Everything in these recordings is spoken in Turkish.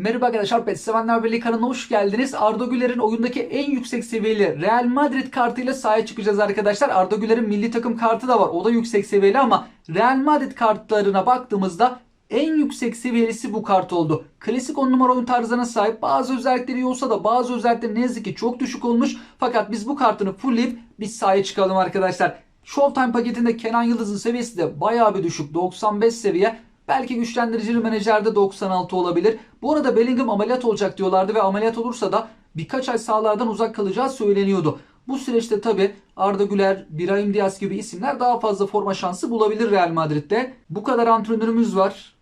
Merhaba arkadaşlar, PES Sevenler Birliği kanalına hoş geldiniz. Arda Güler'in oyundaki en yüksek seviyeli Real Madrid kartıyla sahaya çıkacağız arkadaşlar. Arda Güler'in milli takım kartı da var. O da yüksek seviyeli ama Real Madrid kartlarına baktığımızda en yüksek seviyelisi bu kart oldu. Klasik 10 numara oyun tarzına sahip bazı özellikleri iyi olsa da bazı özellikleri ne yazık ki çok düşük olmuş. Fakat biz bu kartını fullleyip biz sahaya çıkalım arkadaşlar. Showtime paketinde Kenan Yıldız'ın seviyesi de bayağı bir düşük. 95 seviye. Belki güçlendiricili menajerde 96 olabilir. Bu arada Bellingham ameliyat olacak diyorlardı ve ameliyat olursa da birkaç ay sahalardan uzak kalacağı söyleniyordu. Bu süreçte tabi Arda Güler, Brahim Diaz gibi isimler daha fazla forma şansı bulabilir Real Madrid'de. Bu kadar antrenörümüz var.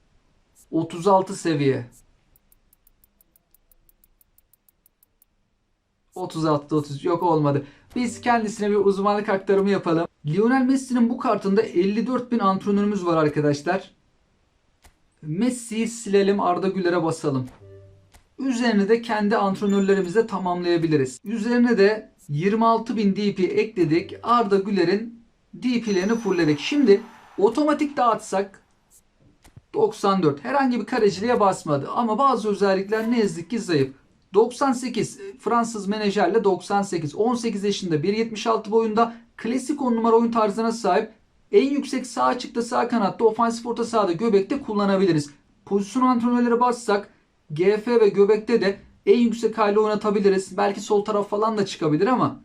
36 seviye. 36 30 yok olmadı. Biz kendisine bir uzmanlık aktarımı yapalım. Lionel Messi'nin bu kartında 54 bin antrenörümüz var arkadaşlar. Messi'yi silelim Arda Güler'e basalım. Üzerine de kendi antrenörlerimizle tamamlayabiliriz. Üzerine de 26.000 DP ekledik. Arda Güler'in DP'lerini fullledik. Şimdi otomatik dağıtsak 94. Herhangi bir kareciliğe basmadı. Ama bazı özellikler ne yazık ki zayıf. 98 Fransız menajerle 98. 18 yaşında 1.76 boyunda klasik 10 numara oyun tarzına sahip. En yüksek sağ açıkta sağ kanatta ofansif orta sahada göbekte kullanabiliriz. Pozisyon antrenörleri bassak GF ve göbekte de en yüksek hali oynatabiliriz. Belki sol taraf falan da çıkabilir ama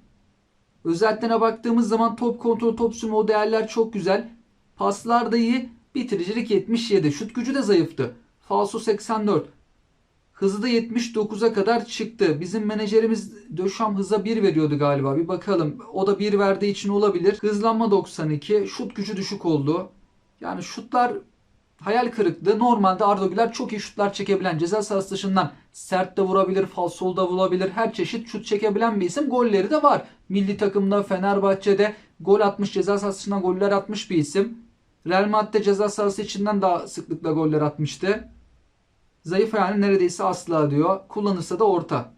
özelliklerine baktığımız zaman top kontrol, top sürme o değerler çok güzel. Paslar da iyi. Bitiricilik 77. Şut gücü de zayıftı. Falso 84. Hızı da 79'a kadar çıktı. Bizim menajerimiz Döşam hıza 1 veriyordu galiba. Bir bakalım. O da 1 verdiği için olabilir. Hızlanma 92. Şut gücü düşük oldu. Yani şutlar hayal kırıklığı. Normalde Arda Güler çok iyi şutlar çekebilen, ceza sahası dışından sert de vurabilir, falsol da vurabilir. Her çeşit şut çekebilen bir isim. Golleri de var. Milli takımda, Fenerbahçe'de gol atmış, ceza sahası dışından goller atmış bir isim. Real Madrid'de ceza sahası içinden daha sıklıkla goller atmıştı. Zayıf yani neredeyse asla diyor. Kullanırsa da orta.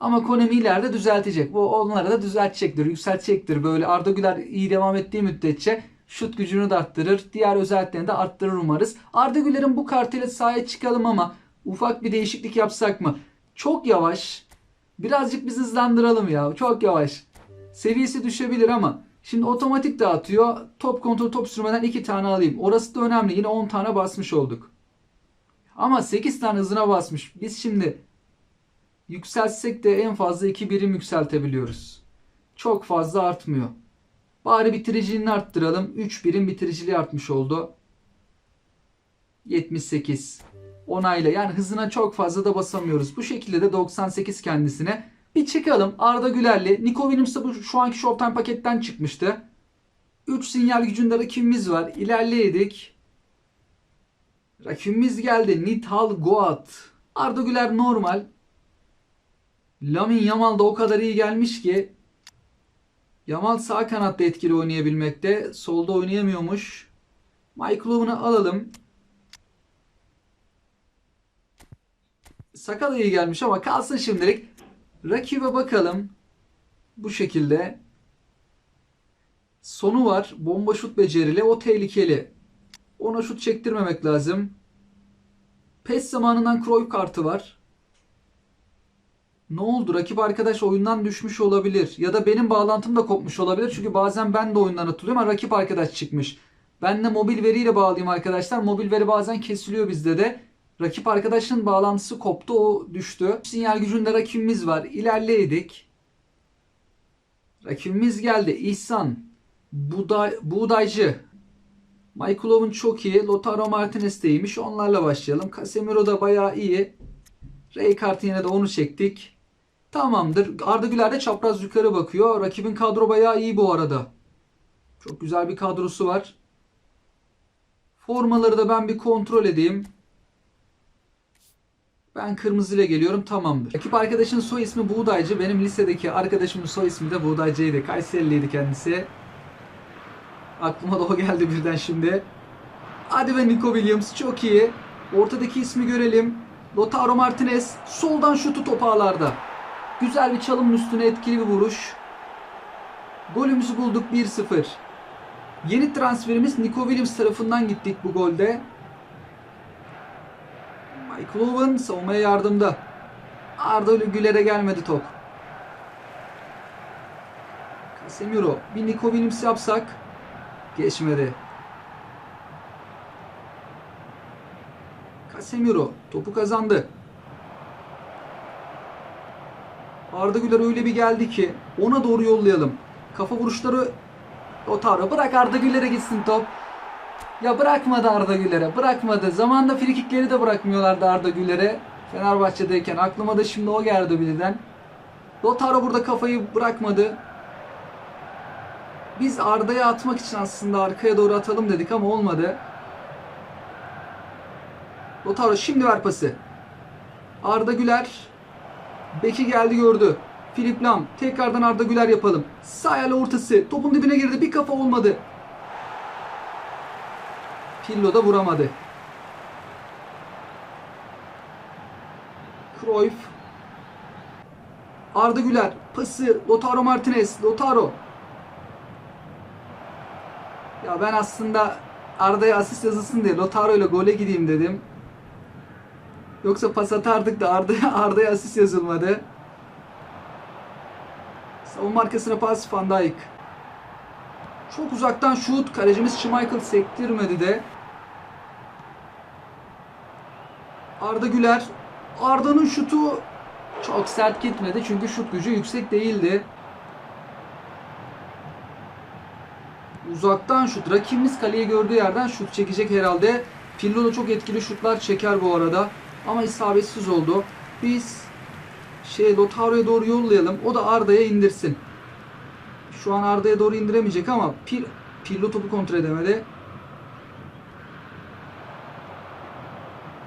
Ama Konemi ileride düzeltecek. Bu onlara da düzeltecektir, yükseltecektir. Böyle Arda Güler iyi devam ettiği müddetçe şut gücünü de arttırır. Diğer özelliklerini de arttırır umarız. Arda Güler'in bu kartıyla sahaya çıkalım ama ufak bir değişiklik yapsak mı? Çok yavaş. Birazcık biz hızlandıralım ya. Çok yavaş. Seviyesi düşebilir ama şimdi otomatik dağıtıyor. Top kontrol top sürmeden 2 tane alayım. Orası da önemli. Yine 10 tane basmış olduk. Ama 8 tane hızına basmış. Biz şimdi yükseltsek de en fazla 2 birim yükseltebiliyoruz. Çok fazla artmıyor. Bari bitiriciliğini arttıralım. 3 birim bitiriciliği artmış oldu. 78. Onayla. Yani hızına çok fazla da basamıyoruz. Bu şekilde de 98 kendisine. Bir çıkalım. Arda Güler'li. Nico Williams da bu şu anki Showtime paketten çıkmıştı. 3 sinyal gücünde rakibimiz var. İlerleyedik. Rakibimiz geldi. Nithal Goat. Arda Güler normal. Lamin Yamal da o kadar iyi gelmiş ki Yamal sağ kanatta etkili oynayabilmekte. Solda oynayamıyormuş. Michael Owen'ı alalım. Sakal iyi gelmiş ama kalsın şimdilik. Rakibe bakalım. Bu şekilde. Sonu var. Bomba şut becerili. O tehlikeli. Ona şut çektirmemek lazım. PES zamanından Cruyff kartı var. Ne oldu? Rakip arkadaş oyundan düşmüş olabilir. Ya da benim bağlantım da kopmuş olabilir. Çünkü bazen ben de oyundan atılıyorum ama rakip arkadaş çıkmış. Ben de mobil veriyle bağlayayım arkadaşlar. Mobil veri bazen kesiliyor bizde de. Rakip arkadaşın bağlantısı koptu. O düştü. Sinyal gücünde rakibimiz var. İlerleyedik. Rakibimiz geldi. İhsan. Buğday, buğdaycı. Michael Owen çok iyi. Lautaro Martinez de iyiymiş. Onlarla başlayalım. Casemiro da bayağı iyi. Ray kartı yine de onu çektik. Tamamdır. Arda Güler de çapraz yukarı bakıyor. Rakibin kadro bayağı iyi bu arada. Çok güzel bir kadrosu var. Formaları da ben bir kontrol edeyim. Ben kırmızı ile geliyorum. Tamamdır. Rakip arkadaşın soy ismi Buğdaycı. Benim lisedeki arkadaşımın soy ismi de Buğdaycı'ydı. Kayseriliydi kendisi. Aklıma da o geldi birden şimdi. Hadi be Nico Williams çok iyi. Ortadaki ismi görelim. Lautaro Martinez soldan şutu top ağlarda. Güzel bir çalımın üstüne etkili bir vuruş. Golümüzü bulduk 1-0. Yeni transferimiz Nico Williams tarafından gittik bu golde. Michael Owen savunmaya yardımda. Arda Güler'e gelmedi top. Casemiro. Bir Nico Williams yapsak. Geçmedi. Casemiro topu kazandı. Arda Güler öyle bir geldi ki ona doğru yollayalım. Kafa vuruşları Otaro bırak Arda Güler'e gitsin top. Ya bırakmadı Arda Güler'e. Bırakmadı. Zamanında frikikleri de bırakmıyorlardı Arda Güler'e. Fenerbahçe'deyken. Aklıma da şimdi o geldi birden. Lotaro burada kafayı bırakmadı. Biz Arda'ya atmak için aslında arkaya doğru atalım dedik ama olmadı. Lotaro şimdi ver pası. Arda Güler. Beki geldi gördü. Filip Lam. Tekrardan Arda Güler yapalım. Sağ ortası. Topun dibine girdi. Bir kafa olmadı. Pirlo da vuramadı. Cruyff. Arda Güler. Pası. Lautaro Martinez. Lautaro. Ya ben aslında Arda'ya asist yazılsın diye Lautaro ile gole gideyim dedim. Yoksa pas atardık da Arda'ya Arda'ya asist yazılmadı. Savunma arkasına pas Van Dijk. Çok uzaktan şut. Kalecimiz Schmeichel sektirmedi de. Arda Güler. Arda'nın şutu çok sert gitmedi çünkü şut gücü yüksek değildi. Uzaktan şut. Rakibimiz kaleye gördüğü yerden şut çekecek herhalde. Pirlo da çok etkili şutlar çeker bu arada. Ama isabetsiz oldu. Biz şey Lotaro'ya doğru yollayalım. O da Arda'ya indirsin. Şu an Arda'ya doğru indiremeyecek ama Pir, Pirlo topu kontrol edemedi.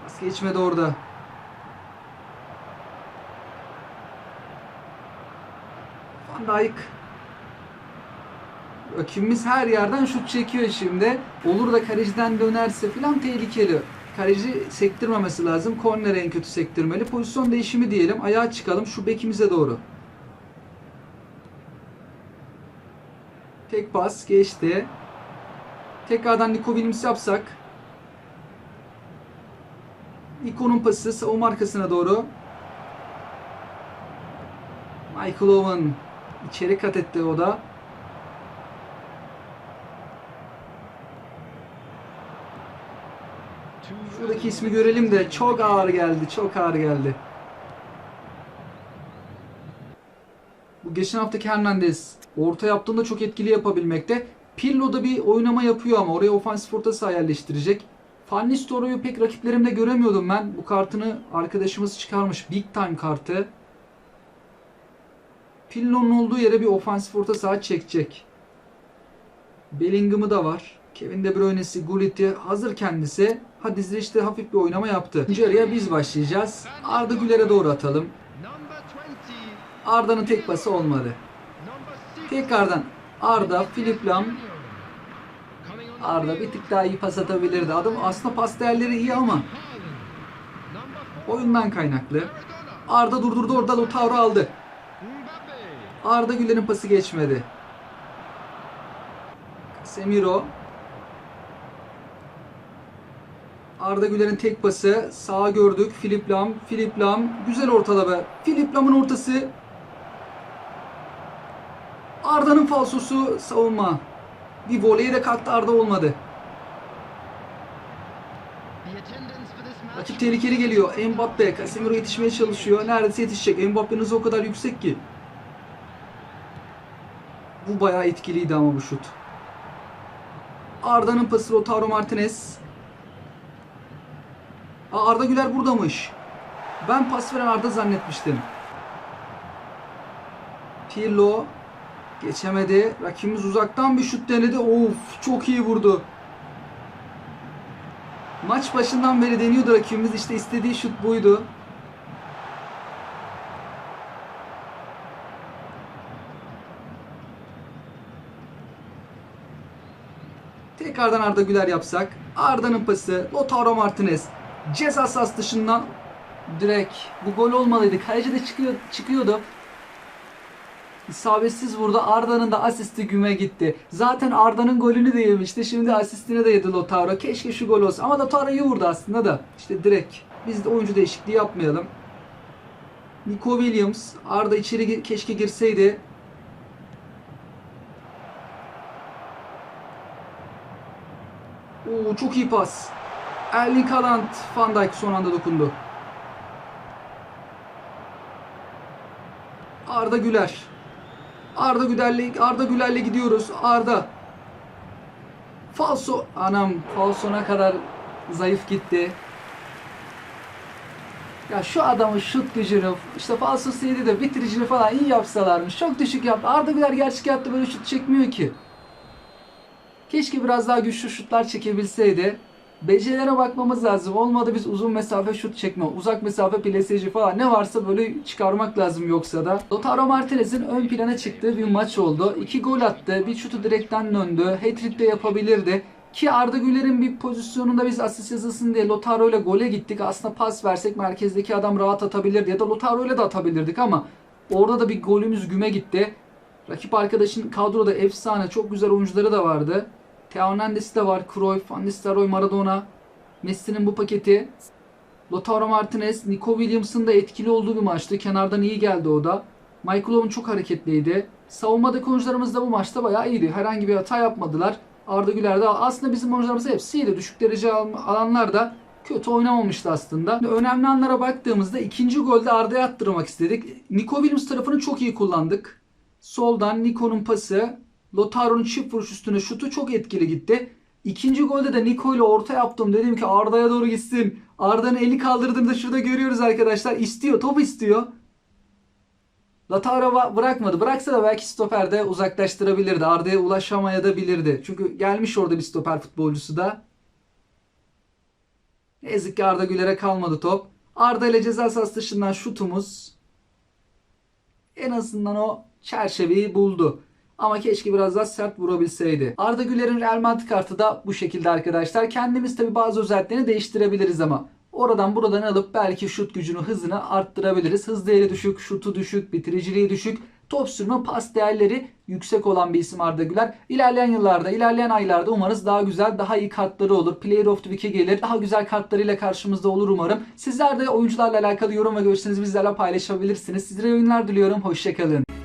Pas geçmedi orada. Van Dijk. Rakibimiz her yerden şut çekiyor şimdi. Olur da kaleciden dönerse falan tehlikeli. Kaleci sektirmemesi lazım. Kornere en kötü sektirmeli. Pozisyon değişimi diyelim. Ayağa çıkalım şu bekimize doğru. Tek pas geçti. Tekrardan Nico Williams yapsak. Nico'nun pası savunma arkasına doğru. Michael Owen içeri kat etti o da. Şuradaki ismi görelim de çok ağır geldi, çok ağır geldi. Bu geçen haftaki Hernandez orta yaptığında çok etkili yapabilmekte. Pirlo da bir oynama yapıyor ama oraya ofansif orta saha yerleştirecek. Van Nistelrooy'u pek rakiplerimde göremiyordum ben. Bu kartını arkadaşımız çıkarmış. Big time kartı. Pirlo'nun olduğu yere bir ofansif orta saha çekecek. Bellingham'ı da var. Kevin De Bruyne'si, Gullit'i hazır kendisi. Hadi işte hafif bir oynama yaptı. İkinci biz başlayacağız. Arda Güler'e doğru atalım. Arda'nın tek pası olmadı. Tekrardan Arda, Filip Lam. Arda bir tık daha iyi pas atabilirdi. Adam aslında pas değerleri iyi ama oyundan kaynaklı. Arda durdurdu orada Lautaro aldı. Arda Güler'in pası geçmedi. Semiro Arda Güler'in tek pası. Sağa gördük. Filip Lam. Filip Lam. Güzel ortalama. Filip Lam'ın ortası. Arda'nın falsosu savunma. Bir voleye de kalktı Arda olmadı. Rakip tehlikeli geliyor. Mbappe. Casemiro yetişmeye çalışıyor. Neredeyse yetişecek. Mbappe'nin o kadar yüksek ki. Bu bayağı etkiliydi ama bu şut. Arda'nın pası Lautaro Martinez. Aa, Arda Güler buradamış. Ben pas veren Arda zannetmiştim. Pirlo geçemedi. Rakibimiz uzaktan bir şut denedi. Of çok iyi vurdu. Maç başından beri deniyordu rakibimiz. İşte istediği şut buydu. Tekrardan Arda Güler yapsak. Arda'nın pası. Lautaro Martinez. Ceza sahası dışından direkt bu gol olmalıydı. Kaleci de çıkıyor, çıkıyordu. İsabetsiz vurdu. Arda'nın da asisti güme gitti. Zaten Arda'nın golünü de yemişti. Şimdi asistini de yedi Lautaro. Keşke şu gol olsa. Ama Lautaro iyi vurdu aslında da. İşte direkt. Biz de oyuncu değişikliği yapmayalım. Nico Williams. Arda içeri keşke girseydi. Oo, çok iyi pas. Erling Haaland Van Dijk son anda dokundu. Arda Güler. Arda Güler'le Arda Güler'le gidiyoruz. Arda. Falso. Anam falsona kadar zayıf gitti. Ya şu adamın şut gücünü, işte falsosu yedi de bitiricini falan iyi yapsalarmış. Çok düşük yaptı. Arda Güler gerçek hayatta böyle şut çekmiyor ki. Keşke biraz daha güçlü şutlar çekebilseydi. Becerilere bakmamız lazım. Olmadı biz uzun mesafe şut çekme, uzak mesafe pleseci falan ne varsa böyle çıkarmak lazım yoksa da. Lautaro Martinez'in ön plana çıktığı bir maç oldu. İki gol attı, bir şutu direkten döndü. Hat-trick de yapabilirdi. Ki Arda Güler'in bir pozisyonunda biz asist yazılsın diye Lautaro ile gole gittik. Aslında pas versek merkezdeki adam rahat atabilirdi ya da Lautaro ile de atabilirdik ama orada da bir golümüz güme gitti. Rakip arkadaşın kadroda efsane, çok güzel oyuncuları da vardı. Theo Hernandez de var. Cruyff, Van Nistelrooy, Maradona. Messi'nin bu paketi. Lautaro Martinez, Nico Williams'ın da etkili olduğu bir maçtı. Kenardan iyi geldi o da. Michael Owen çok hareketliydi. Savunmadaki oyuncularımız da bu maçta bayağı iyiydi. Herhangi bir hata yapmadılar. Arda Güler de aslında bizim oyuncularımız hepsi iyiydi. Düşük derece al- alanlar da kötü oynamamıştı aslında. Önemli anlara baktığımızda ikinci golde Arda'ya attırmak istedik. Nico Williams tarafını çok iyi kullandık. Soldan Nico'nun pası, Lautaro'nun çift vuruş üstüne şutu çok etkili gitti. İkinci golde de Nico ile orta yaptım. Dedim ki Arda'ya doğru gitsin. Arda'nın eli kaldırdığında şurada görüyoruz arkadaşlar. İstiyor, top istiyor. Lautaro ba- bırakmadı. Bıraksa da belki stoperde uzaklaştırabilirdi. Arda'ya ulaşamaya da bilirdi. Çünkü gelmiş orada bir stoper futbolcusu da. Ne yazık ki Arda Güler'e kalmadı top. Arda ile ceza sahası dışından şutumuz en azından o çerçeveyi buldu. Ama keşke biraz daha sert vurabilseydi. Arda Güler'in Real Madrid kartı da bu şekilde arkadaşlar. Kendimiz tabi bazı özelliklerini değiştirebiliriz ama. Oradan buradan alıp belki şut gücünü, hızını arttırabiliriz. Hız değeri düşük, şutu düşük, bitiriciliği düşük. Top sürme, pas değerleri yüksek olan bir isim Arda Güler. İlerleyen yıllarda, ilerleyen aylarda umarız daha güzel, daha iyi kartları olur. Player of the Week'e gelir. Daha güzel kartlarıyla karşımızda olur umarım. Sizler de oyuncularla alakalı yorum ve görüşlerinizi bizlerle paylaşabilirsiniz. Sizlere oyunlar diliyorum. Hoşçakalın.